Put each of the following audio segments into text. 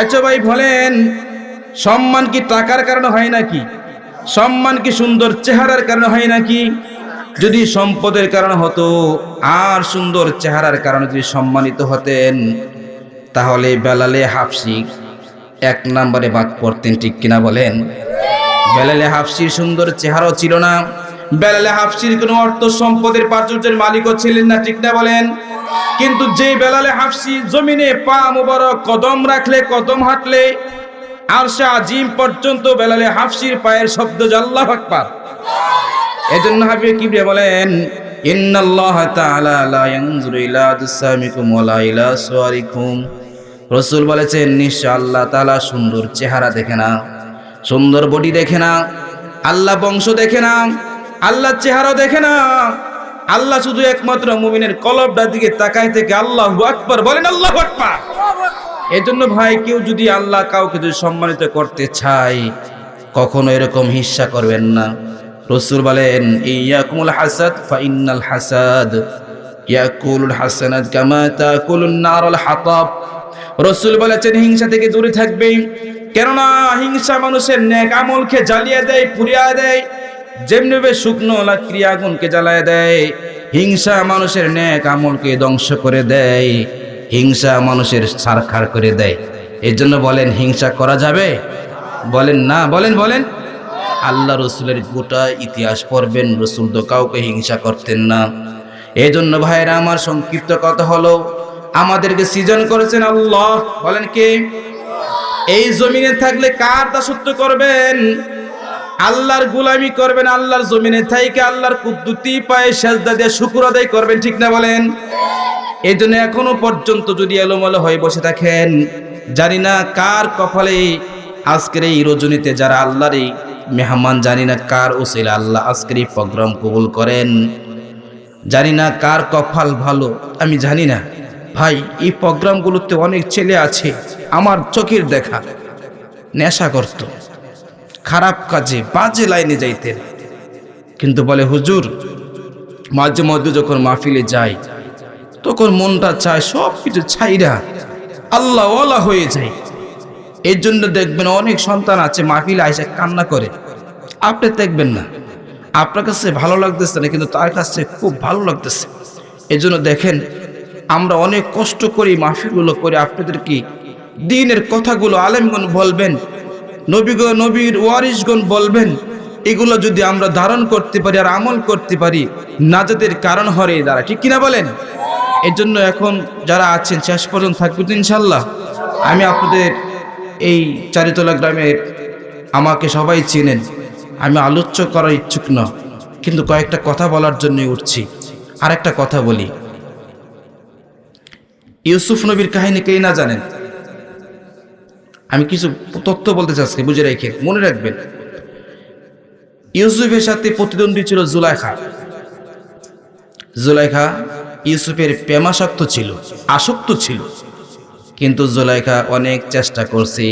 আচ্ছা ভাই বলেন, সম্মান কি টাকার কারণে হয় নাকি? সম্মান কি সুন্দর চেহারার কারণে হয় নাকি? যদি সম্পদের কারণে হতো, আর সুন্দর চেহারার কারণে যদি সম্মানিত হতেন, তাহলে বেলালে হাফসি এক নম্বরে বাদ পড়তেন, ঠিক কিনা বলেন? বেলালে হাফসির সুন্দর চেহারাও ছিল না। বেলালে হাফসির কোনো অর্থ সম্পদের প্রাচুর্যের মালিকও ছিলেন না, ঠিক না বলেন? কিন্তু যে বেলালে হাফসি জমিনে পা মুবারক কদম রাখলে, কদম হাঁটলে আর সে আজিম পর্যন্ত বেলালে হাফসির পায়ের শব্দ জাল্লাহ আকবার। এজন্য হাবিব কিবরিয়া বলেন, ইন্নাল্লাহ তাআলা লা ইয়ানজুরু ইলা আজসামিকুম ওয়ালা ইলা সুওয়ারিকুম রাসূল বলেছেন, নিশ্চয় আল্লাহ তাআলা সুন্দর চেহারা দেখে না, সুন্দর বডি দেখে না, আল্লাহ বংশ দেখে না আল্লাহ চেহারা দেখে না। আল্লাহ শুধু একমাত্র মুমিনের কলবটার দিকে তাকায় থেকে আল্লাহ আকবার বলেন আল্লাহু আকবার। এজন্য ভাই, কেউ যদি আল্লাহ কাউকে যদি সম্মানিত করতে চায়, কখনো এরকম হিস্সা করবেন না। রসুল বলেন, ইয়াকুমুল হাসাদ ফাইনাল হাসাদ, ইয়াকুলুল হাসানাত কামা তাকুলুন নারুল হাতাব। রসুল বলেছেন, হিংসা থেকে দূরে থাকবে কেননা হিংসা মানুষের নেক আমলকে জ্বালিয়ে দেয়, পুড়িয়ে দেয়। যেমনিভাবে শুকনো লাকড়ি আগুনকে জ্বালায় দেয়, হিংসা মানুষের নেক আমলকে ধ্বংস করে দেয়, হিংসা মানুষের সারখার করে দেয়। এর জন্য বলেন, হিংসা করা যাবে? বলেন, না, বলেন বলেন। আল্লাহ রসুলের গোটা ইতিহাস পড়বেন, রসুল তো কাউকে হিংসা করতেন না। এই জন্য ভাইরা আমার সংক্ষিপ্ত কথা হলো, আমাদেরকে সৃজন করেছেন আল্লাহ। বলেন কে? এই জমিনে থাকলে কার দাসত্ব করবেন? আল্লাহর গুলামি করবেন, আল্লাহর জমিনে থাইকে আল্লাহর কুদ্দুতি পায়ে সেজদা দিয়ে শুকুর আদায় করবেন, ঠিক না বলেন? এই জন্য এখনও পর্যন্ত যদি এলোমেলো হয়ে বসে থাকেন, জানি না কার কপালে আজকের এই রজনীতে যারা আল্লাহর এই মেহমান, জানি না কার ওসিলা আল্লাহ আজকের এই প্রোগ্রাম কবুল করেন। জানি না কার কপাল ভালো, আমি জানি না। ভাই, এই প্রোগ্রামগুলোতে অনেক ছেলে আছে, আমার চোখের দেখা নেশা করত। খারাপ কাজে বাজে লাইনে যাইতেন। কিন্তু বলে, হুজুর, মাঝে মধ্যে যখন মাহফিলে যাই, তখন মনটা চায় সব কিছু ছাইরা আল্লাহ ওলা হয়ে যায় এর জন্য দেখবেন অনেক সন্তান আছে, মাহফিলে আইসে কান্না করে। আপনি দেখবেন না। আপনার কাছে ভালো লাগতেছে না, কিন্তু তার কাছে খুব ভালো লাগতেছে। এই জন্য দেখেন, আমরা অনেক কষ্ট করি মাহফিলগুলো করে। আপনাদের কি দিনের কথাগুলো আলেমগণ বলবেন? নবীগণ, নবীর ওয়ারিসগণ বলবেন, এগুলো যদি আমরা ধারণ করতে পারি আর আমল করতে পারি নাজাদের কারণ হরে দ্বারা। ঠিক কিনা বলেন? এর জন্য এখন যারা আছেন, শেষ পর্যন্ত থাকবেন ইনশাল্লাহ আমি আপনাদের এই চারিতলা গ্রামের আমাকে সবাই চেনেন। আমি আলোচ্য করার ইচ্ছুক না, কিন্তু কয়েকটা কথা বলার জন্যই উঠছি। আর একটা কথা বলি। ইউসুফ নবীর কাহিনী কেই না জানেন? আমি কিছু তথ্য বলতে চাচ্ছি, বুঝে রেখে, মনে রাখবেন। ইউসুফের সাথে প্রতিদ্বন্দ্বী ছিল জুলাইখা। জুলাইখা ইউসুফের প্রেমাসক্ত ছিল, আসক্ত ছিল। কিন্তু জুলাইখা অনেক চেষ্টা করছে।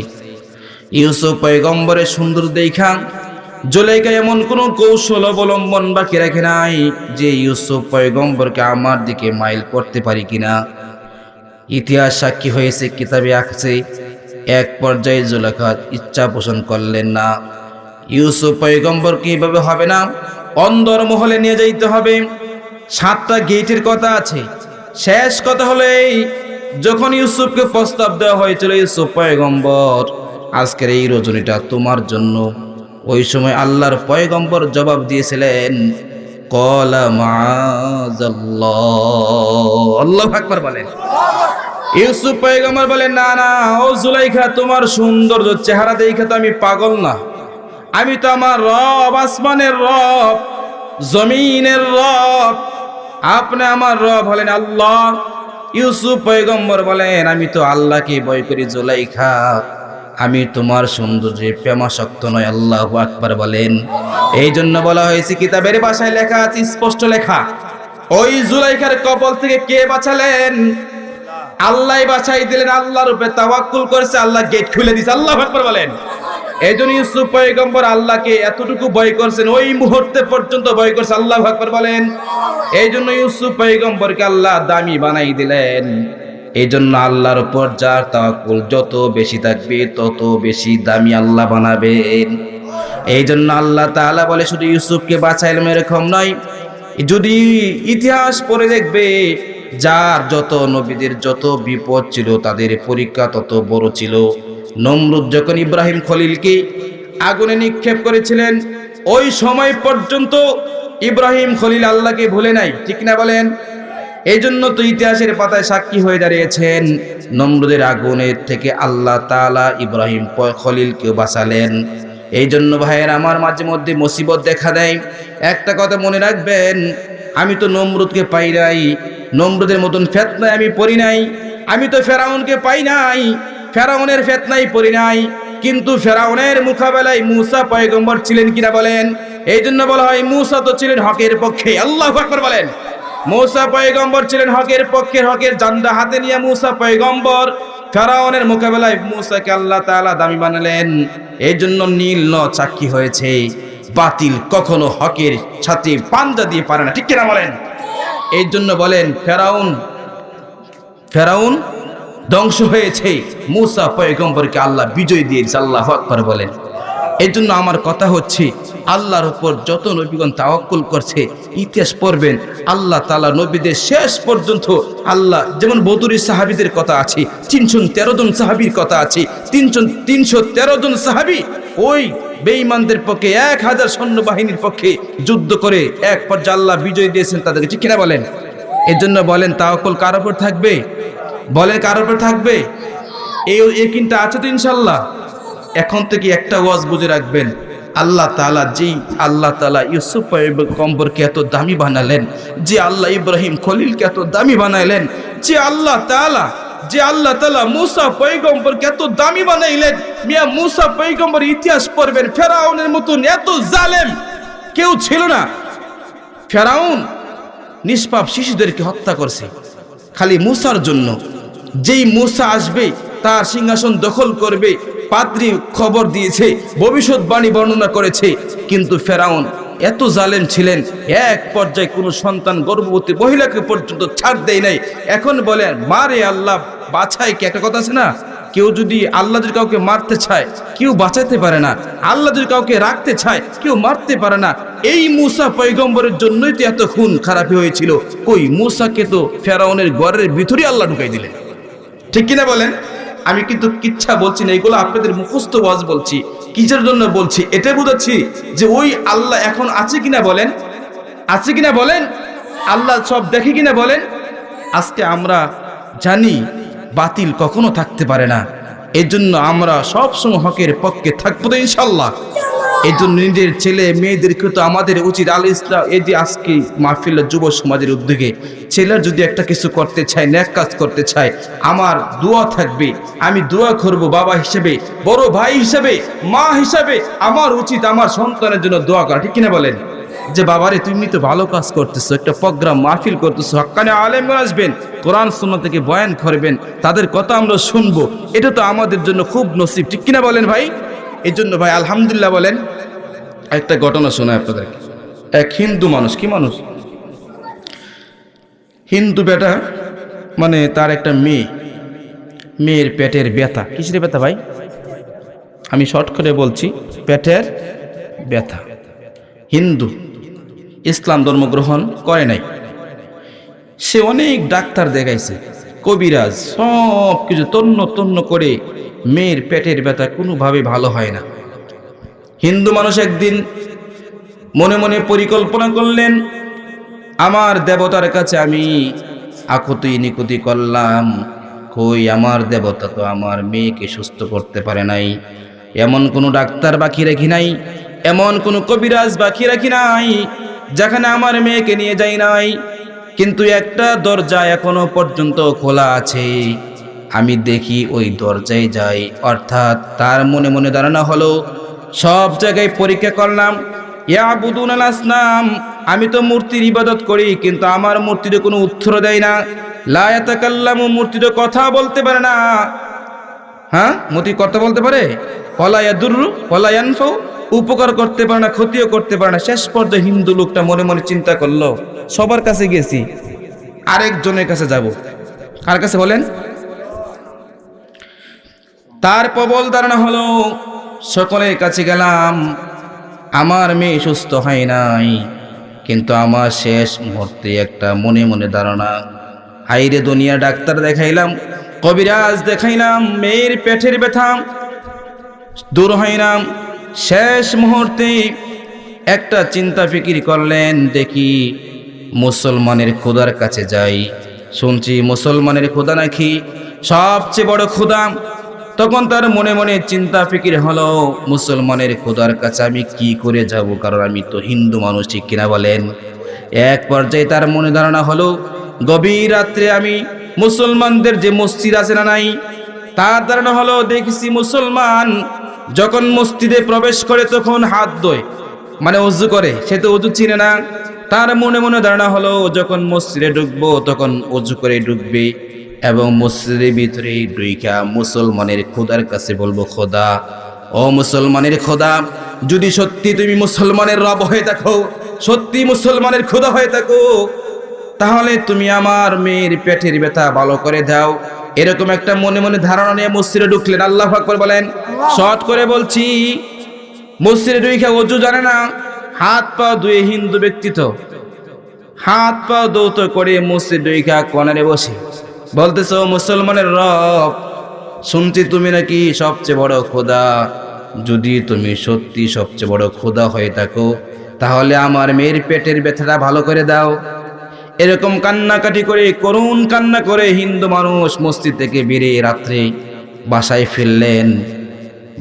ইউসুফ পয়গম্বরের সুন্দর দেখা, জুলাইখা এমন কোনো কৌশল অবলম্বন বাকি রাখে নাই যে ইউসুফ পয়গম্বরকে আমার দিকে মাইল করতে পারি কিনা। ইতিহাস সাক্ষী হয়েছে, কিতাবে আঁকছে এক পর্যায়ে জুলেখা ইচ্ছা পোষণ করলেন না। ইউসুফ পয়গম্বর কীভাবে হবে না? অন্দর মহলে নিয়ে যাইতে হবে। সাতটা গেটের কথা আছে। শেষ কথা হলো এই, যখন ইউসুফকে প্রস্তাব দেওয়া হয়েছিল, ইউসুফ পয়গম্বর, আজকের এই রজনীটা তোমার জন্য। ওই সময় আল্লাহর পয়গম্বর জবাব দিয়েছিলেন, কলা মাজাল্লাহ আল্লাহ আকবার বলেন। ইউসুফ পয়গম্বর বলেন, না না, ও জুলাইখা, তোমার সৌন্দর্য চেহারা দেখে তো আমি পাগল না। আমি তো আমার রব, আসমানের রব, জমিনের রব। আপনি আমার রব হলেন আল্লাহ। ইউসুফ পয়গম্বর বলেন, আমি তো আল্লাহকে ভয় করি জুলাইখা। আমি তোমার সৌন্দর্যে প্রেমাসক্ত নয় আল্লাহ আকবার বলেন। এই জন্য বলা হয়েছে, কিতাবের ভাষায় লেখা আছে, স্পষ্ট লেখা, ওই জুলাইখার কবল থেকে কে বাঁচালেন? আল্লাহ বাছাই দিলেন, আল্লাহর উপরে তাওয়াক্কুল করেছে, আল্লাহ গেট খুলে দিছে আল্লাহ আকবার বলেন। এই জন্য ইউসুফ পয়গম্বর আল্লাহকে এতটুকু ভয় করছেন, ওই মুহূর্তে পর্যন্ত ভয় করছে, আল্লাহ আকবার বলেন। এই জন্য ইউসুফ পয়গম্বরকে আল্লাহ দামি বানাই দিলেন। এই জন্য আল্লাহর উপর যার তাওয়াক্কুল যত বেশি থাকবে, তত বেশি দামি আল্লাহ বানাবেন। এই জন্য আল্লাহ তাআলা বলে, শুধু ইউসুফকে বাঁচাইলাম এরকম নয়, যদি ইতিহাস পড়ে দেখবে যার যত নবীদের যত বিপদ ছিল, তাদের পরীক্ষা তত বড় ছিল। নমরুদ যখন ইব্রাহিম খলিলকে আগুনে নিক্ষেপ করেছিলেন, ওই সময় পর্যন্ত ইব্রাহিম খলিল আল্লাহকে ভুলে নাই, ঠিক না বলেন? এই জন্য তো ইতিহাসের পাতায় সাক্ষী হয়ে দাঁড়িয়েছেন, নমরুদের আগুনের থেকে আল্লাহ তাআলা ইব্রাহিম প- খলিলকে বাঁচালেন। এই জন্য ভাইয়ের, আমার মাঝে মধ্যে মুসিবত দেখা দেয়। একটা কথা মনে রাখবেন আমি তো নমরুদকে পাই নাই, নমরুদের মতন ফেতনায় আমি পড়ি নাই। আমি তো ফেরাউনকে পাই নাই, ফেরাউনের ফেতনাই পড়ি নাই। কিন্তু ফেরাউনের মোকাবেলায় মুসা পয়গম্বর ছিলেন কিনা বলেন? এই জন্য বলা হয় মুসা তো ছিলেন হকের পক্ষে। আল্লাহ আকবর বলেন। মুসা পয়গম্বর ছিলেন হকের পক্ষের হকের জান্দা হাতে নিয়ে মুসা পয়গম্বর ফেরাউনের মোকাবেলায় মুসাকে আল্লাহ তাআলা দামি বানালেন। এই জন্য নীল ন চাক্ষী হয়েছে। বাতিল কখনো হকের সাথে পান্দা দিয়ে পারে না। ঠিক কিনা বলেন? এই জন্য বলেন, ফেরাউন ফেরাউন ধ্বংস হয়েছে। মুসা পয়গম্বরকে আল্লাহ বিজয় দিয়েছে, আল্লাহ আকবর বলেন। এই জন্য আমার কথা হচ্ছে, আল্লাহর উপর যত নবীগণ তাওয়াক্কুল করছে, ইতিহাস পড়বেন, আল্লাহ তালা নবীদের শেষ পর্যন্ত আল্লাহ, যেমন বদুরি সাহাবিদের কথা আছে, তিনশো তেরো জন সাহাবির কথা আছে, তিনশো তিনশো তেরো জন সাহাবি ওই বেঈমানদের পক্ষে, এক হাজার সৈন্যবাহিনীর পক্ষে যুদ্ধ করে এক পর্যায়ে আল্লাহ বিজয় দিয়েছেন তাদেরকে, ঠিক কিনা বলেন? এর জন্য বলেন, তাওয়াক্কুল কার উপর থাকবে? বলেন কার উপর থাকবে? এই কিনটা আছে তো ইনশাল্লাহ। এখন থেকে একটা ওয়াজ বুঝে রাখবেন। আল্লাহ তালা যেই আল্লাহ তালা ইউসুফ কম্বরকে এত দামি বানালেন, যে আল্লাহ ইব্রাহিম খলিলকে এত দামি বানাইলেন যে আল্লাহ তালা যে আল্লাহ তালা মুসা পৈগম্বরকে এত দামি বানাইলেন, মিয়া মুসা পৈগম্বর ইতিহাস পড়বেন, ফেরাউনের মতন এত জালেম কেউ ছিল না। ফেরাউন নিষ্পাপ শিশুদেরকে হত্যা করছে, খালি মুসার জন্য। যেই মুসা আসবে, তার সিংহাসন দখল করবে পাত্রী খবর দিয়েছে, ভবিষ্যৎবাণী বর্ণনা করেছে। কিন্তু ফেরাউন এত জালেম ছিলেন, এক পর্যায়ে কোনো সন্তান গর্ভবতী মহিলাকে পর্যন্ত ছাড় দেয় নাই। এখন বলেন, মারে আল্লাহ, বাছাই কি একটা কথা আছে না? কেউ যদি আল্লাহ যদি কাউকে মারতে চায়, কেউ বাঁচাতে পারে না। আল্লাহ যদি কাউকে রাখতে চায়, কেউ মারতে পারে না। এই মুসা পৈগম্বরের জন্যই তো এত খুন খারাপ হয়েছিল। কই, মুসাকে তো ফেরাউনের ঘরের ভিতরে আল্লাহ ঢুকাই দিলেন। ঠিক কিনা বলেন? আমি কিন্তু কিচ্ছা বলছি না, এগুলো আপনাদের মুখস্থ ওয়াজ বলছি। কিসের জন্য বলছি? এটা বুঝাচ্ছি যে ওই আল্লাহ এখন আছে কিনা বলেন? আছে কিনা বলেন? আল্লাহ সব দেখে কিনা বলেন? আজকে আমরা জানি বাতিল কখনো থাকতে পারে না। এজন্য জন্য আমরা সবসময় হকের পক্ষে থাকব তো ইনশাল্লাহ এই জন্য নিজের ছেলে মেয়েদেরকে তো আমাদের উচিত। আল ইসলাম, এই যে আজকে মাহফিল, যুব সমাজের উদ্যোগে ছেলের যদি একটা কিছু করতে চায় ন্যাক কাজ করতে চায়, আমার দোয়া থাকবে। আমি দোয়া করব বাবা হিসেবে, বড় ভাই হিসেবে, মা হিসেবে, আমার উচিত আমার সন্তানের জন্য দোয়া করা। ঠিক কিনা বলেন? যে বাবারে, তুমি তো ভালো কাজ করতেছো, একটা প্রোগ্রাম মাহফিল করতেছো, হকানে আলেম আসবেন, কোরআন, সুন্নাহ থেকে বয়ান করবেন, তাদের কথা আমরা শুনব। এটা তো আমাদের জন্য খুব নসিব। ঠিক কিনা বলেন ভাই? এই জন্য ভাই, আলহামদুলিল্লাহ বলেন একটা ঘটনা শোনায় আপনাদেরকে এক হিন্দু মানুষ, কি মানুষ? হিন্দু বেটা মানে তার একটা মেয়ে। মেয়ের পেটের ব্যথা। কিসের ব্যথা ভাই? আমি শর্ট করে বলছি, পেটের ব্যথা। হিন্দু, ইসলাম ধর্ম গ্রহণ করে নাই। সে অনেক ডাক্তার দেখাইছে, কবিরাজ সব কিছু তন্ন তন্ন করে মেয়ের পেটের ব্যথা কোনোভাবে ভালো হয় না। হিন্দু মানুষ একদিন মনে মনে পরিকল্পনা করলেন, আমার দেবতার কাছে আমি আকুতি নিকুতি করলাম। কই আমার দেবতা তো আমার মেয়েকে সুস্থ করতে পারে নাই। এমন কোনো ডাক্তার বাকি রাখি নাই, এমন কোনো কবিরাজ বাকি রাখি নাই, যেখানে আমার মেয়েকে নিয়ে যাই নাই। কিন্তু একটা দরজা এখনও পর্যন্ত খোলা আছে। আমি দেখি ওই দরজায় যাই। অর্থাৎ তার মনে মনে ধারণা হলো সব জায়গায় পরীক্ষা করলাম। আমি তো মূর্তির ইবাদত করি, কিন্তু আমার মূর্তিতে কোনো উত্তর দেয় না। লা ইয়াতাকাল্লামু, মূর্তিতে কথা বলতে পারে না। হ্যাঁ? মূর্তি কথা বলতে পারে? পলা ইয়াদুররু পলা উপকার করতে পারে না, ক্ষতিও করতে পারে না। শেষ পর্যায়ে হিন্দু লোকটা মনে মনে চিন্তা করল, সবার কাছে গেছি, আরেকজনের কাছে যাব। কার কাছে বলেন? তার প্রবল ধারণা হলো সকলের কাছে গেলাম। আমার মেয়ে সুস্থ হয় নাই। কিন্তু আমার শেষ মুহূর্তে একটা মনে মনে ধারণা। হাইরে দুনিয়া ডাক্তার দেখাইলাম, কবিরাজ দেখাইলাম, মেয়ের পেটের ব্যথা দূর হয় না শেষ মুহূর্তে একটা চিন্তা ফিকির করলেন, দেখি মুসলমানের খোদার কাছে যাই। শুনছি মুসলমানের খোদা নাকি সবচেয়ে বড় খোদা তখন তার মনে মনে চিন্তা ফিকির হলো, মুসলমানের খোদার কাছে আমি কি করে যাব? কারণ আমি তো হিন্দু মানুষ, ঠিক কিনা বলেন? এক পর্যায়ে তার মনে ধারণা হলো, গভীর রাত্রে আমি মুসলমানদের যে মসজিদ আছে না নাই, তার ধারণা হলো, দেখেছি মুসলমান যখন মসজিদে প্রবেশ করে তখন হাত ধোয় মানে উজু করে, সে তো উজু চিনে না। তার মনে মনে ধারণা হলো, যখন মসজিদে ঢুকবো, তখন উজু করে ঢুকবে। এবং মসজিদের ভিতরে ঢুইকা মুসলমানের খোদার কাছে বলব খোদা ও মুসলমানের খোদা যদি সত্যি তুমি মুসলমানের রব হয়ে থাকো সত্যি মুসলমানের খোদা হয়ে থাকো তাহলে তুমি আমার মেয়ের পেটের ব্যথা ভালো করে দাও। এরকম একটা মনে মনে ধারণা নিয়ে মসজিদে ঢুকলেন আল্লাহ আকবর বলেন। শর্ট করে বলছি মসজিদে ঢুকে অজু জানে না হাত পা ধুয়ে হিন্দু ব্যক্তি তো হাত পা দৌত করে মসজিদ ঢুকা কনারে বসে। বলতেছো, মুসলমানের রব, শুনছি তুমি নাকি সবচেয়ে বড় খোদা। যদি তুমি সত্যি সবচেয়ে বড় খোদা হয়ে থাকো, তাহলে আমার মেয়ের পেটের ব্যথাটা ভালো করে দাও। এরকম কান্নাকাটি করে, করুণ কান্না করে হিন্দু মানুষ মসজিদ থেকে বেরিয়ে রাত্রে বাসায় ফিরলেন।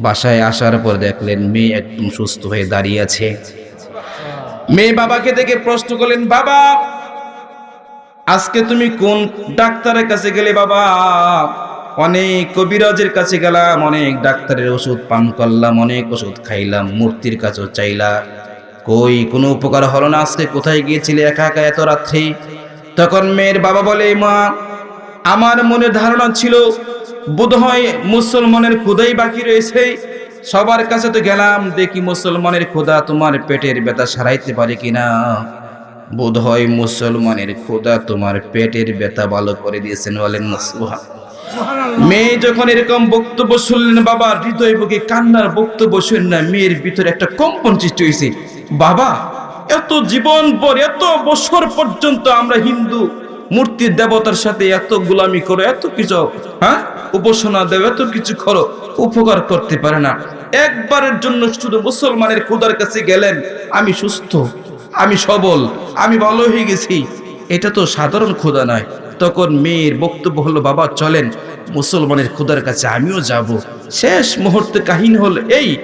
বাসায় আসার পর দেখলেন মেয়ে একদম সুস্থ হয়ে দাঁড়িয়ে আছে। মেয়ে বাবাকে দেখে প্রশ্ন করলেন, বাবা আজকে তুমি কোন ডাক্তারের কাছে গেলে বাবা? অনেক কবিরাজের কাছে গেলাম, অনেক ডাক্তারের ওষুধ পান করলাম, অনেক ওষুধ খাইলাম, মূর্তির কাছেও চাইলা। কই, কোনো উপকার হলো না আজকে? কোথায় গিয়েছিলে একা একা এত রাত্রে? তখন মেয়ের বাবা বলে, মা, আমার মনে ধারণা ছিল, বোধহয় মুসলমানের খুদাই বাকি রয়েছে। সবার কাছে তো গেলাম, দেখি মুসলমানের খোদা তোমার পেটের ব্যথা সারাইতে পারে কিনা? বোধ হয় মুসলমানের খোদা তোমার পেটের ব্যথা ভালো করে দিয়েছেন বলেন না মেয়ে যখন এরকম বক্তব্য শুনলেন বাবা হৃদয় বুকে কান্নার বক্তব্য শুনলেন না, মেয়ের ভিতরে একটা কম্পন সৃষ্টি হয়েছে। বাবা, এত জীবন পর, এত বছর পর্যন্ত আমরা হিন্দু, মূর্তির দেবতার সাথে এত গোলামি করো, এত কিছু হ্যাঁ? উপাসনা দেব এত কিছু করো, উপকার করতে পারে না। একবারের জন্য শুধু মুসলমানের খোদার কাছে গেলেন, আমি সুস্থ। আমি সবল, আমি ভালো হয়ে গেছি। এটা তো সাধারণ খোদা নয়। তখন মেয়ের বক্তব্য হলো, বাবা, চলেন, মুসলমানের খোদার কাছে আমিও যাব। শেষ মুহূর্তে কাহিনী হল এই,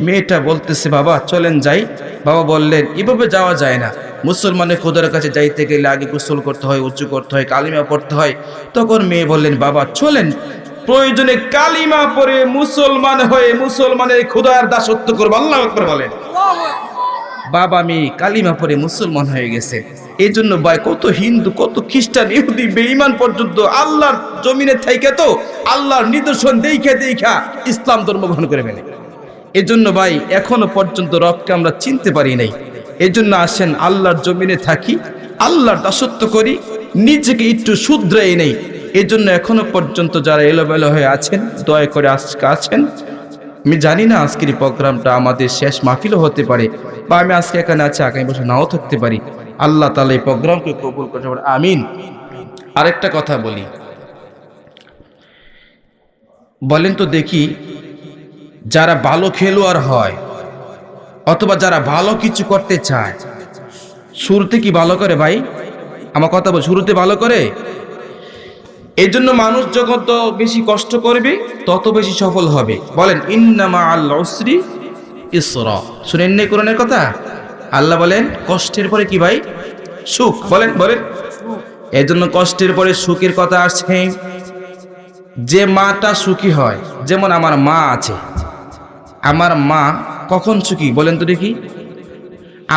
মেয়েটা বলতেছে, বাবা, চলেন যাই। বাবা বললেন, এভাবে যাওয়া যায় না। মুসলমানের খোদার কাছে যাইতে গেলে আগে গোসল করতে হয়, উঁচু করতে হয়, কালিমা পড়তে হয়। তখন মেয়ে বললেন, বাবা, চলেন। প্রয়োজনে কালিমা পরে মুসলমান হয়ে মুসলমানের খোদার দাসত্ব করব। আল্লাহ বলেন। বাবা মেয়ে কালিমা পরে মুসলমান হয়ে গেছে। এই জন্য ভাই, কত হিন্দু, কত খ্রিস্টান, ইহুদি, বেঈমান পর্যন্ত আল্লাহর জমিনে থাইকে তো আল্লাহর নিদর্শন দেখা দেখা ইসলাম ধর্ম গ্রহণ করে ফেলে। এজন্য ভাই, এখনও পর্যন্ত রবকে আমরা চিনতে পারি নাই। এজন্য আসেন আল্লাহর জমিনে থাকি, আল্লাহর দাসত্ব করি, নিজেকে একটু শুধরাই নেই। এজন্য এখনও পর্যন্ত যারা এলোমেলো হয়ে আছেন, দয়া করে আজকে আছেন আমি জানি না আজকের এই প্রোগ্রামটা আমাদের শেষ মাহফিলও হতে পারে বা আমি আজকে এখানে আছি, আগামী বছর নাও থাকতে পারি। আল্লাহ তালা এই প্রোগ্রামকে কবুল করতে পারে আমিন। আরেকটা কথা বলি। বলেন তো দেখি, যারা ভালো খেলোয়াড় হয় অথবা যারা ভালো কিছু করতে চায়, শুরুতে কি ভালো করে ভাই? আমার কথা বল, শুরুতে ভালো করে? এই জন্য মানুষ যখন তো বেশি কষ্ট করবে, তত বেশি সফল হবে। বলেন, ইন্নামা আল্লাহ ইসরা। শুনেন নি কোরআনের কথা? আল্লাহ বলেন, কষ্টের পরে কি ভাই? সুখ। বলেন বলেন। এই জন্য কষ্টের পরে সুখের কথা আসছে। যে মাটা সুখী হয়, যেমন আমার মা আছে। আমার মা কখন সুখী বলেন তো দেখি?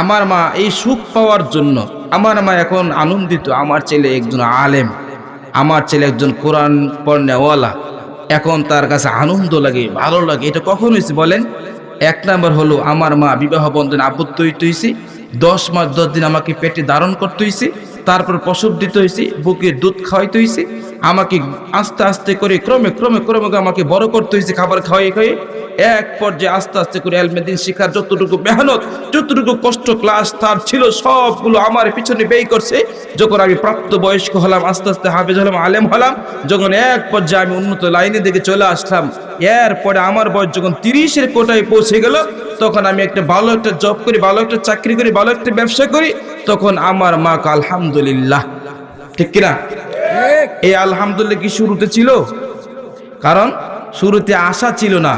আমার মা এই সুখ পাওয়ার জন্য, আমার মা এখন আনন্দিত, আমার ছেলে একজন আলেম। আমার ছেলে একজন কোরআন পড়নেওয়ালা এখন তার কাছে আনন্দ লাগে, ভালো লাগে। এটা কখন হয়েছে বলেন? এক নম্বর হলো, আমার মা বিবাহ বন্ধনে আবদ্ধ হইতে হয়েছে দশ মাস দশ দিন আমাকে পেটে ধারণ করতে হয়েছে তারপর প্রসব দিতে হয়েছে বুকে দুধ খাওয়াইতে হয়েছে আমাকে আস্তে আস্তে করে, ক্রমে ক্রমে ক্রমে আমাকে বড় করতে হয়েছে, খাবার খাওয়াই খাওয়াই। এক পর্যায়ে আস্তে আস্তে করে এলমেদিন শিখার যতটুকু মেহনত, যতটুকু কষ্ট ক্লাস তার ছিল, সবগুলো আমার পিছনে ব্যয় করছে। যখন আমি প্রাপ্ত বয়স্ক হলাম, আস্তে আস্তে হাফেজ হলাম, আলেম হলাম, যখন এক পর্যায়ে আমি উন্নত লাইনের দিকে চলে আসলাম, এরপরে আমার বয়স যখন তিরিশের কোটায় পৌঁছে গেল, তখন আমি একটা ভালো একটা জব করি, ভালো একটা চাকরি করি, ভালো একটা ব্যবসা করি, তখন আমার মা আলহামদুলিল্লাহ। ঠিক কিনা? এই আলহামদুলিল্লাহ কি শুরুতে ছিল? কারণ শুরুতে আশা ছিল না,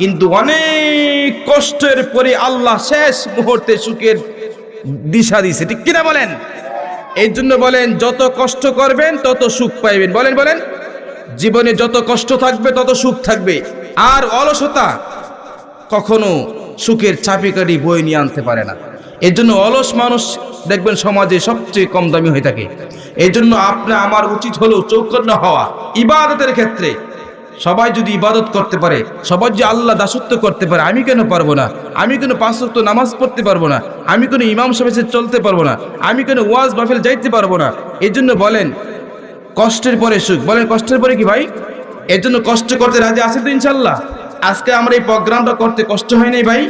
কিন্তু অনেক কষ্টের পরে আল্লাহ শেষ মুহূর্তে সুখের দিশা দিছে ঠিক কিনা বলেন? এই জন্য বলেন, যত কষ্ট করবেন, তত সুখ পাইবেন। বলেন বলেন। জীবনে যত কষ্ট থাকবে, তত সুখ থাকবে। আর অলসতা কখনো সুখের চাপিকাঠি বই নিয়ে আনতে পারে না। এর জন্য অলস মানুষ দেখবেন সমাজে সবচেয়ে কম দামি হয়ে থাকে। এই জন্য আপনার আমার উচিত হলো চৌকন্য হওয়া, ইবাদতের ক্ষেত্রে। সবাই যদি ইবাদত করতে পারে, সবাই যে আল্লাহ দাসত্ব করতে পারে, আমি কেন পারব না? আমি কেন পাঁচ নামাজ পড়তে পারব না। আমি কেন ইমাম সাহেবের চলতে পারব না। আমি কেন ওয়াজ বাফেল যাইতে পারব না। এই জন্য বলেন, কষ্টের পরে সুখ। বলেন, কষ্টের পরে কি ভাই? এর জন্য কষ্ট করতে রাজি আছে তো ইনশাল্লাহ? আজকে আমরা এই প্রোগ্রামটা করতে কষ্ট হয় নাই ভাই?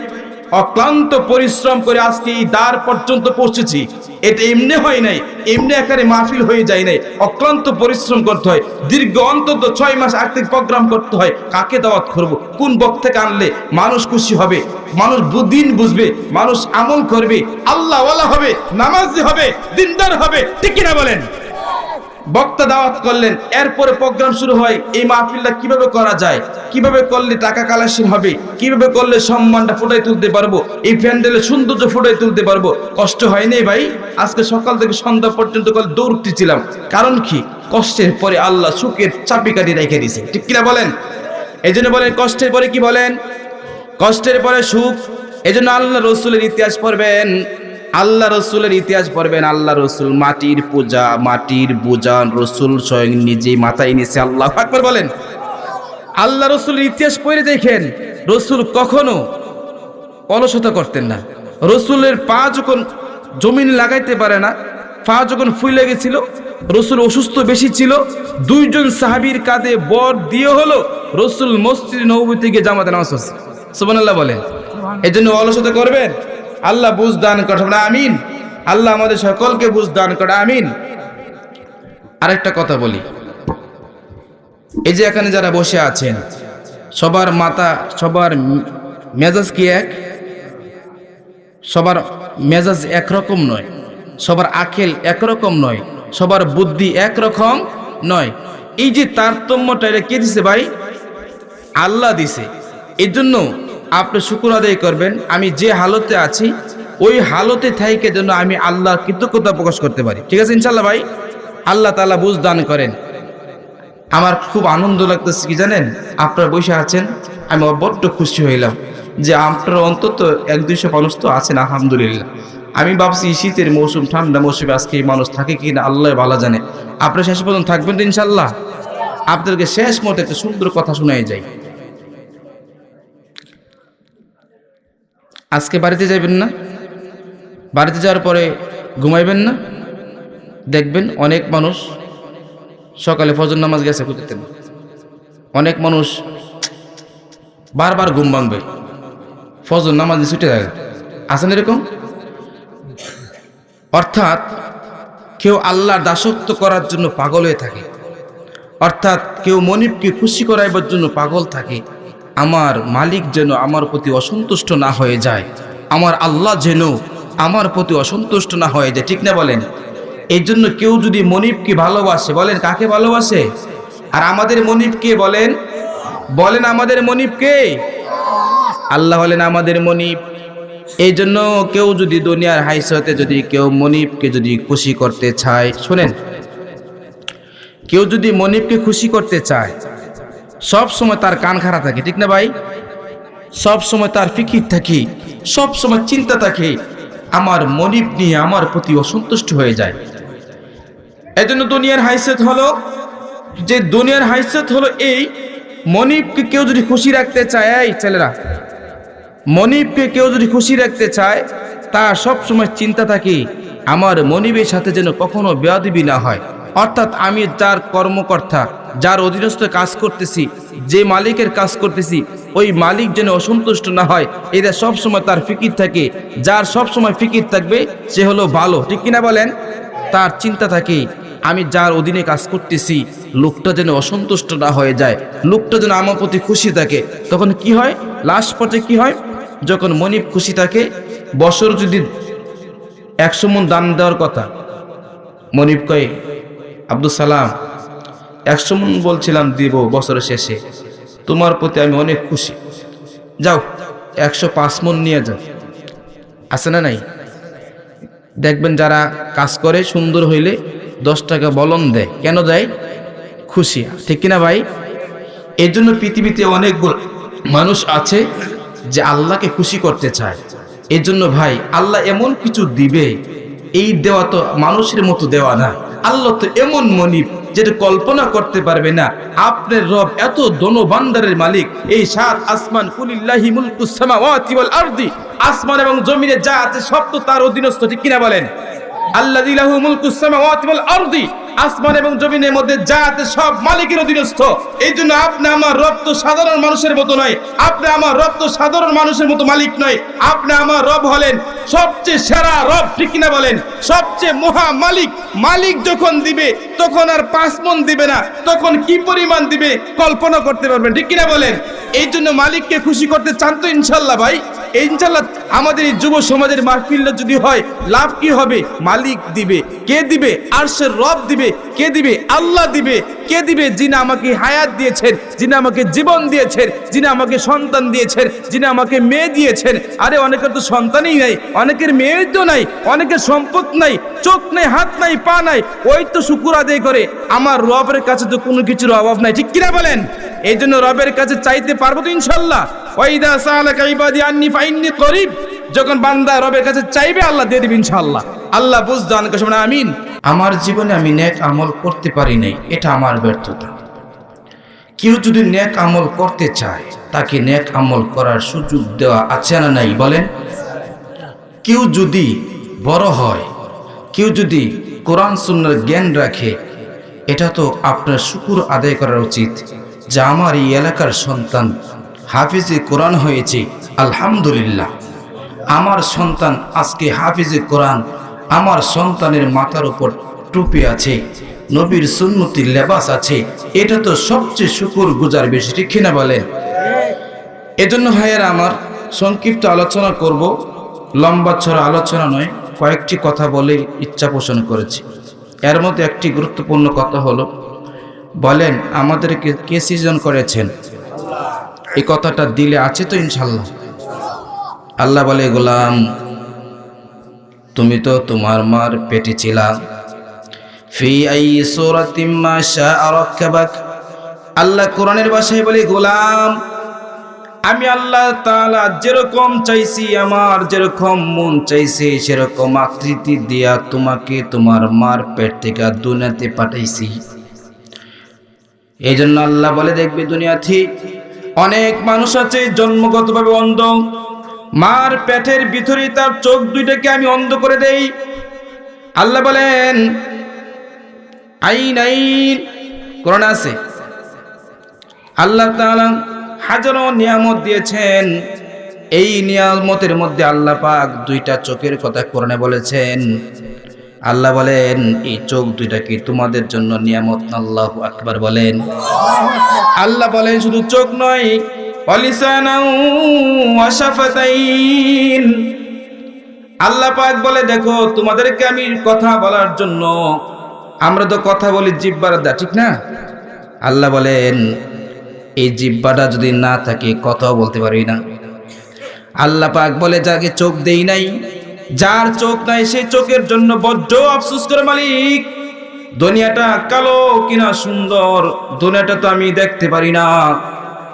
অক্লান্ত পরিশ্রম করে আজকে এই দ্বার পর্যন্ত পৌঁছেছি। এটা এমনি হয় নাই, এমনি একারে মাহফিল হয়ে যায় নাই। অক্লান্ত পরিশ্রম করতে হয়, দীর্ঘ অন্তত ছয় মাস আগ থেকে প্রোগ্রাম করতে হয়, কাকে দাওয়াত করব, কোন বক্তাকে আনলে মানুষ খুশি হবে, মানুষ দিন বুঝবে, মানুষ আমল করবে, আল্লাহওয়ালা হবে, নামাজি হবে, দিনদার হবে, ঠিক কিনা বলেন? বক্তা দাওয়াত করলেন, এরপরে প্রোগ্রাম শুরু হয়, এই মাহফিলটা কীভাবে করা যায়, কীভাবে করলে টাকা কালেকশন হবে, কীভাবে করলে সম্মানটা ফুটাই তুলতে পারব, এই প্যান্ডেলে সৌন্দর্য ফুটাই তুলতে পারব, কষ্ট হয়নি ভাই? আজকে সকাল থেকে সন্ধ্যা পর্যন্ত কল দৌড়তেছিলাম কারণ কি? কষ্টের পরে আল্লাহ সুখের চাপি কাটি রেখে দিয়েছে। ঠিক কিনা বলেন? এই জন্য বলেন, কষ্টের পরে কি বলেন? কষ্টের পরে সুখ এই জন্য আল্লাহ রসুলের ইতিহাস পড়বেন। আল্লাহ রসুলের ইতিহাস পড়বেন, আল্লাহ রসুল মাটির পূজা, মাটির বোঝা রসুল স্বয়ং নিজেই মাথায় নিয়েছে, আল্লাহ আকবর বলেন। আল্লাহ রসুলের ইতিহাস পড়ে দেখেন, রসুল কখনো অলসতা করতেন না। রসুলের পা যখন জমিন লাগাইতে পারে না, পা যখন ফুলে গেছিল, রসুল অসুস্থ বেশি ছিল, দুইজন সাহাবির কাঁধে বর দিয়ে হলো, রসুল মসজিদ নবী থেকে জামাতে নামাজ পড়ছে। সুবহানাল্লাহ বলেন। এই জন্য অলসতা করবেন? আল্লাহ বুঝ দান করে আমিন। আল্লাহ আমাদের সকলকে বুঝ দান করে, আমিন। আরেকটা কথা বলি। এই যে এখানে যারা বসে আছেন, সবার মাথা, সবার মেজাজ কি এক? সবার মেজাজ একরকম নয়। সবার আখেল একরকম নয়। সবার বুদ্ধি একরকম নয়। এই যে তারতম্যটা এটা কে দিছে ভাই, আল্লাহ দিছে। জন্য আপনি শুকুর আদায় করবেন। আমি যে হালতে আছি, ওই হালতে থাইকে যেন আমি আল্লাহ কৃতজ্ঞতা প্রকাশ করতে পারি। ঠিক আছে ইনশাল্লাহ ভাই? আল্লাহ তালা বুঝ দান করেন। আমার খুব আনন্দ লাগতেছে কি জানেন? আপনারা বসে আছেন, আমি বড্ড খুশি হইলাম যে আপনার অন্তত এক দুইশো মানুষ তো আছেন, আলহামদুলিল্লাহ। আমি ভাবছি শীতের মৌসুম, ঠান্ডা মৌসুমে আজকে এই মানুষ থাকে কি না আল্লাহ ভালো জানে। আপনারা শেষ পর্যন্ত থাকবেন তো ইনশাল্লাহ আপনাদেরকে শেষ মতো একটা সুন্দর কথা শোনাই যায় আজকে বাড়িতে যাবেন না? বাড়িতে যাওয়ার পরে ঘুমাইবেন না? দেখবেন অনেক মানুষ সকালে ফজর নামাজ গেছে খুঁজতেন অনেক মানুষ বারবার ঘুম ভাঙবে। ফজর নামাজে ছুটে যাবে আছেন এরকম? অর্থাৎ কেউ আল্লাহর দাসত্ব করার জন্য পাগল হয়ে থাকে। অর্থাৎ কেউ মনিবকে খুশি করাইবার জন্য পাগল থাকে। আমার মালিক যেন আমার প্রতি অসন্তুষ্ট না হয়ে যায়। আমার আল্লাহ যেন আমার প্রতি অসন্তুষ্ট না হয়ে যায়। ঠিক না বলেন? এই জন্য কেউ যদি মনিবকে ভালোবাসে, বলেন কাকে ভালোবাসে? আর আমাদের মনিবকে বলেন? বলেন আমাদের মনিবকে আল্লাহ বলেন আমাদের মনিব। এই জন্য কেউ যদি দুনিয়ার হাইসতে যদি কেউ মনিবকে যদি খুশি করতে চায়, শোনেন, কেউ যদি মনিবকে খুশি করতে চায় সব সময় তার কান খাড়া থাকে, ঠিক না ভাই? সব সময় তার ফিকির থাকে, সব সময় চিন্তা থাকে, আমার মনিব নিয়ে আমার প্রতি অসন্তুষ্ট হয়ে যায়। এজন্য দুনিয়ার হাইসেত হলো, যে দুনিয়ার হাইসেত হলো এই, মনিবকে কেউ যদি খুশি রাখতে চায়, এই ছেলেরা, মনিবকে কেউ যদি খুশি রাখতে চায় তা সব সময় চিন্তা থাকে, আমার মনিবের সাথে যেন কখনো বেয়াদবি না হয়। অর্থাৎ আমি যার কর্মকর্তা যার অধীনস্থ কাজ করতেছি, যে মালিকের কাজ করতেছি, ওই মালিক যেন অসন্তুষ্ট না হয় এটা সবসময় তার ফিকির থাকে। যার সবসময় ফিকির থাকবে, সে হলো ভালো। ঠিক কিনা বলেন? তার চিন্তা থাকে, আমি যার অধীনে কাজ করতেছি, লোকটা যেন অসন্তুষ্ট না হয়ে যায়, লোকটা যেন আমার প্রতি খুশি থাকে। তখন কি হয়? লাস্ট পর্যায়ে কি হয়? যখন মনিব খুশি থাকে, বছর যদি একশো মন দান দেওয়ার কথা, মনিব কয়ে আব্দুল সালাম একশো মন বলছিলাম দিব বছরের শেষে। তোমার প্রতি আমি অনেক খুশি। যাও, একশো পাঁচ মন নিয়ে যাও। আছে না নাই? দেখবেন যারা কাজ করে সুন্দর হইলে দশ টাকা বলন দেয়। কেন দেয়? খুশি। ঠিক কিনা ভাই? এর জন্য পৃথিবীতে অনেক মানুষ আছে যে আল্লাহকে খুশি করতে চায়। এই জন্য ভাই, আল্লাহ এমন কিছু দিবে, এই দেওয়া তো মানুষের মতো দেওয়া না। আল্লাহ তো এমন মনিব যেটা কল্পনা করতে পারবে না। আপনার রব এত ধনভান্ডারের মালিক। এই সাত আসমান কুলিল্লাহি মুলকুস সামাওয়াতি ওয়াল আরদি। আসমান এবং জমিনে যা আছে সব তো তার অধীনস্থ, ঠিক কিনা বলেন? আল্লাহ লাহু মুলকুস সামাওয়াতি ওয়াল আরদি। আসমান এবং জমিনের মধ্যে যা আছে সব মালিকের অধীনস্থ। এই জন্য আপনি আমার রব তো সাধারণ মানুষের মতো নয়, আপনি আমার রব তো সাধারণ মানুষের মতো মালিক নয়, আপনি আমার রব হলেন সবচেয়ে সেরা রব, ঠিক কিনা বলেন? সবচেয়ে মহা মালিক। মালিক যখন দিবে, তখন আর পাঁচ মন দিবে না, তখন কি পরিমাণ দিবে, কল্পনা করতে পারবেন, ঠিক কিনা বলেন? এই জন্য মালিককে খুশি করতে চান তো ইনশাল্লাহ ভাই। ইনশাল্লাহ আমাদের এই যুব সমাজের মাহফিলটা যদি হয়, লাভ কি হবে? মালিক দিবে। কে দিবে? আর সে রব দিবে। কে দিবে? আল্লাহ দিবে। কে দিবে? যিনি আমাকে হায়াত দিয়েছেন, যিনি আমাকে জীবন দিয়েছেন, যিনি আমাকে সন্তান দিয়েছেন, যিনি আমাকে মেয়ে দিয়েছেন। আরে, অনেকের তো সন্তানই নাই, অনেকের মেয়ে তো নাই, অনেকের সম্পদ নাই, চোখ নাই, হাত নাই, পা নাই, ওই তো শুকুর আদায় করে। আমার রবের কাছে তো কোনো কিছুর অভাব নাই, ঠিক কিনা বলেন? এই জন্য রবের কাছে চাইতে পারব তো ইনশাল্লাহ ওয়াইদা সালাকা ইবাদি আন্নি ফাইন্নি করিব। যখন বান্দা রবের কাছে চাইবে, আল্লাহ দিয়ে দিবে ইনশাআল্লাহ। আল্লাহ বুঝদান কসমনা আমিন। আমার জীবনে আমি নেক আমল করতে পারি নাই, এটা আমার ব্যর্থতা। কেউ যদি নেক আমল করতে চায়, তাকে নেক আমল করার সুযোগ দেওয়া আছে না নাই, বলেন। কেউ যদি বড় হয়, কেউ যদি কোরআন, সুন্নার জ্ঞান রাখে, এটা তো আপনার শুকুর আদায় করা উচিত, যে আমার এই এলাকার সন্তান হাফিজে কোরআন হয়েছে, আলহামদুলিল্লাহ। আমার সন্তান আজকে হাফিজে কোরআন, আমার সন্তানের মাথার উপর টুপি আছে, নবীর সুন্নতির লেবাস আছে, এটা তো সবচেয়ে শুকুর গুজার বেশি, ঠিক কিনা বলেন? এজন্য ভাইয়েরা আমার সংক্ষিপ্ত আলোচনা করব, লম্বা ছড়া আলোচনা নয়, কয়েকটি কথা বলে ইচ্ছা পোষণ করেছি। এর মধ্যে একটি গুরুত্বপূর্ণ কথা হলো, বলেন, আমাদেরকে কে সৃজন করেছেন? এই কথাটা দিলে আছে তো ইনশাল্লাহ আল্লাহ বলে, গোলাম, তুমি তো তোমার মার পেটে ছিলা। ফি আই সূরাতিম মা শাআ রাক্কাবাক আল্লাহ কোরআনের ভাষায় বলে, গোলাম, আমি আল্লাহ তাআলা যেরকম চাইছি, আমার যেরকম মন চাইছে, সেরকম আকৃতি দিয়া তোমাকে তোমার মার পেট থেকে দুনিয়াতে পাঠাইছি। এই জন্য আল্লাহ বলে, দেখবে দুনিয়া দুনিয়াতে অনেক মানুষ আছে, জন্মগতভাবে অন্ধ। মার পেটের ভিতরে তার চোখ দুইটাকে আমি অন্ধ করে দেই। আল্লাহ বলেন আইন আইন কোরআন আছে। আল্লাহ তাআলা হাজারো নিয়ামত দিয়েছেন। এই নিয়ামতের মধ্যে আল্লাহ পাক দুইটা চোখের কথা কোরআনে বলেছেন। আল্লাহ বলেন, এই চোখ দুইটা কি তোমাদের জন্য নিয়ামত? আল্লাহ আকবার বলেন। আল্লাহ বলেন, শুধু চোখ নয় আল্লাহ পাক বলে, দেখো, তোমাদেরকে আমি কথা বলার জন্য, আমরা তো কথা বলি জিব্বার দা ঠিক না? আল্লাহ বলেন, এই জিব্বাটা যদি না থাকে, কথাও বলতে পারি না। আল্লাহ পাক বলে, যাকে চোখ দেই নাই যার চোখ নাই সেই চোখের জন্য বড্ড আফসোস করে মালিক। দুনিয়াটা কালো কিনা সুন্দর, দুনিয়াটা তো আমি দেখতে পারি না।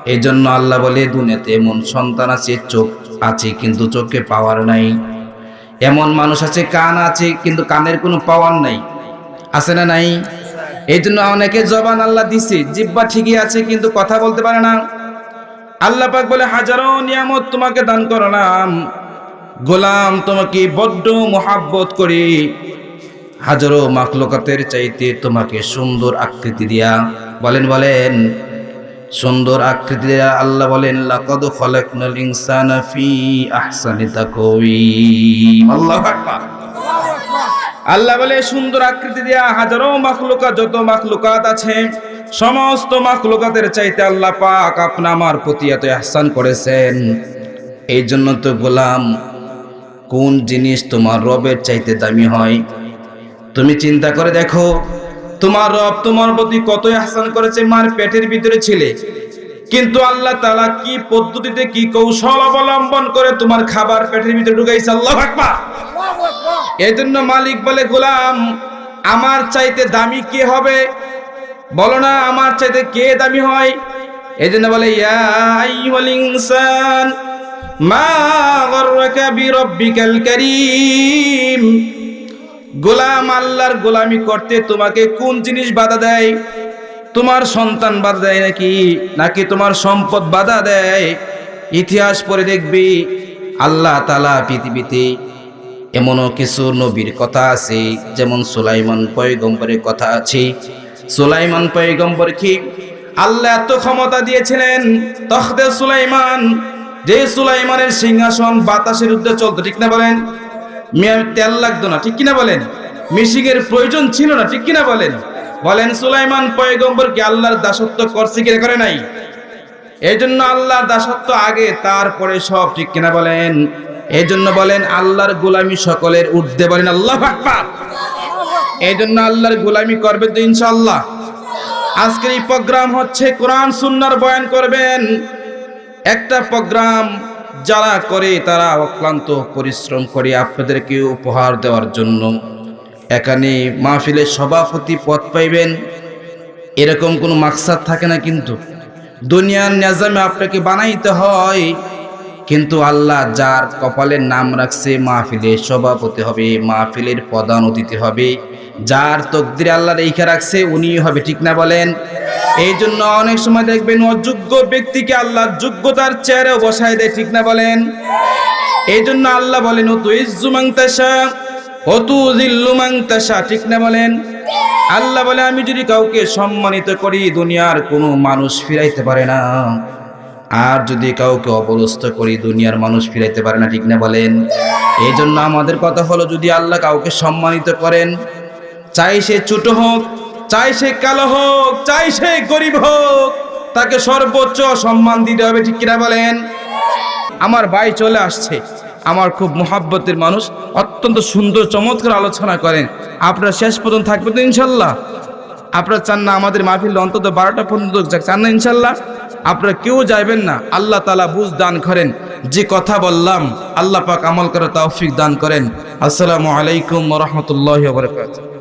এই জন্য আল্লাহ বলে, দুনিয়াতে এমন সন্তান আছে, চোখ আছে কিন্তু চোখে পাওয়ার নাই। এমন মানুষ আছে, কান আছে কিন্তু কানের কোনো পাওয়ার নাই। আছে না নাই? এই জন্য অনেকে জবান আল্লাহ দিছে, জিব্বা ঠিকই আছে কিন্তু কথা বলতে পারে না। আল্লাহ পাক বলে, হাজারো নিয়ামত তোমাকে দান করলাম। গোলাম তোমাকে বড্ড মোহাব্বত করি। হাজারো মাকলকাতের চাইতে তোমাকে সুন্দর আকৃতি দিয়া। বলেন বলেন। সুন্দর আকৃতি দিয়া আল্লাহ বলেন লাকাদ খালাকনাল ইনসানা ফি আহসানি তাকওয়িম। আল্লাহু আকবার। আল্লাহ বলে সুন্দর আকৃতি দিয়া হাজারো মাখলুকাত যত মাখলুকাত আছে সমস্ত মাখলুকাতের চাইতে আল্লাহ পাক আপনা আমার প্রতি এত আহসান করেছেন। এই জন্য তো গোলাম কোন জিনিস তোমার রবের চাইতে দামি হয়? তুমি চিন্তা করে দেখো, তোমার রব তোমার প্রতি কত আহসান করেছে, মার পেটের ভিতরে ছিলে। কিন্তু আল্লাহ তাআলা কি পদ্ধতিতে, কি কৌশল অবলম্বন করে তোমার খাবার পেটের ভিতরে ঢুকাইছে? আল্লাহ আকবার! এই জন্য মালিক বলে, গোলাম, আমার চাইতে দামি কে হবে? বলো না, আমার চাইতে কে দামি হয়? এই জন্য বলে, ইয়া ইনসান মা গররাকা বিরাব্বিকাল কারীম। গোলাম আল্লাহর গোলামি করতে তোমাকে কোন জিনিস বাধা দেয়? তোমার সন্তান বাধা দেয় নাকি? নাকি তোমার সম্পদ বাধা দেয়? ইতিহাস পড়ে দেখবি, আল্লাহ তালা পৃথিবীতে এমনও কিছু নবীর কথা আছে, যেমন সুলাইমান পয়গম্বরের কথা আছে। সুলাইমান পয়গম্বর কি আল্লাহ এত ক্ষমতা দিয়েছিলেন? তখতে সুলাইমান যে সুলাইমানের সিংহাসন বাতাসের উদ্দে চলতো, ঠিক না বলেন? মিয়া, তেল লাগতো না, ঠিক কিনা বলেন? মিশিং এর প্রয়োজন ছিল না, ঠিক কিনা বলেন? বলেন, সুলাইমান পয়গম্বরকে আল্লাহর দাসত্ব করছে কিনা করে নাই? এই জন্য আল্লাহর দাসত্ব আগে, তারপরে সব, ঠিক কিনা বলেন? এই জন্য বলেন, আল্লাহর গোলামি সকলের ঊর্ধ্বে, বলেন আল্লাহ আকবার। এই জন্য আল্লাহর গোলামি করবেন তো ইনশাআল্লাহ। আজকের এই প্রোগ্রাম হচ্ছে কোরআন, সুন্নার বয়ান করবেন। একটা প্রোগ্রাম যারা করে তারা অক্লান্ত পরিশ্রম করে আপনাদেরকে উপহার দেওয়ার জন্য। এখানে মাহফিলের সভাপতি পদ পাইবেন। এরকম কোনো মাকসাদ থাকে না কিন্তু। দুনিয়ার নিজামে আপনাকে বানাইতে হয়। কিন্তু আল্লাহ যার কপালের নাম রাখছে মাহফিলের সভাপতি হবে, মাহফিলের প্রধান অতিথি হবে, যার তকদির আল্লাহ রেখে রাখছে উনি হবে, ঠিক না বলেন? এই জন্য অনেক সময় দেখবেন অযোগ্য ব্যক্তিকে আল্লাহ যোগ্যতার চেয়ারেও বসায় দেয়, ঠিক না বলেন? এই জন্য আল্লাহ বলেন ও তু ইজ্জুমাংতাসা ও তু জিল্লুমাংতাসা ঠিক না বলেন? আল্লাহ বলে, আমি যদি কাউকে সম্মানিত করি, দুনিয়ার কোনো মানুষ ফিরাইতে পারে না। আর যদি কাউকে অবরস্ত করি, দুনিয়ার মানুষ ফিরাইতে পারে না, ঠিক না বলেন? এই জন্য আমাদের কথা হলো, যদি আল্লাহ কাউকে সম্মানিত করেন, চাই সে ছোট হোক, চাই সে কালো হোক, চাই সে গরিব হোক, তাকে সর্বোচ্চ সম্মান দিতে হবে, ঠিক কিনা বলেন? আমার ভাই চলে আসছে, আমার খুব মোহাব্বতের মানুষ, অত্যন্ত সুন্দর, চমৎকার আলোচনা করেন। আপনারা শেষ পর্যন্ত থাকবেন তো ইনশাল্লাহ। আপনারা চান না আমাদের মাহফিল অন্তত বারোটা পর্যন্ত চান না ইনশাল্লাহ? আপনারা কেউ যাইবেন না। আল্লাহ তালা বুঝ দান করেন। যে কথা বললাম, আল্লাহ পাক আমল করে তৌফিক দান করেন। আসসালামু আলাইকুম রহমতুল্লাহ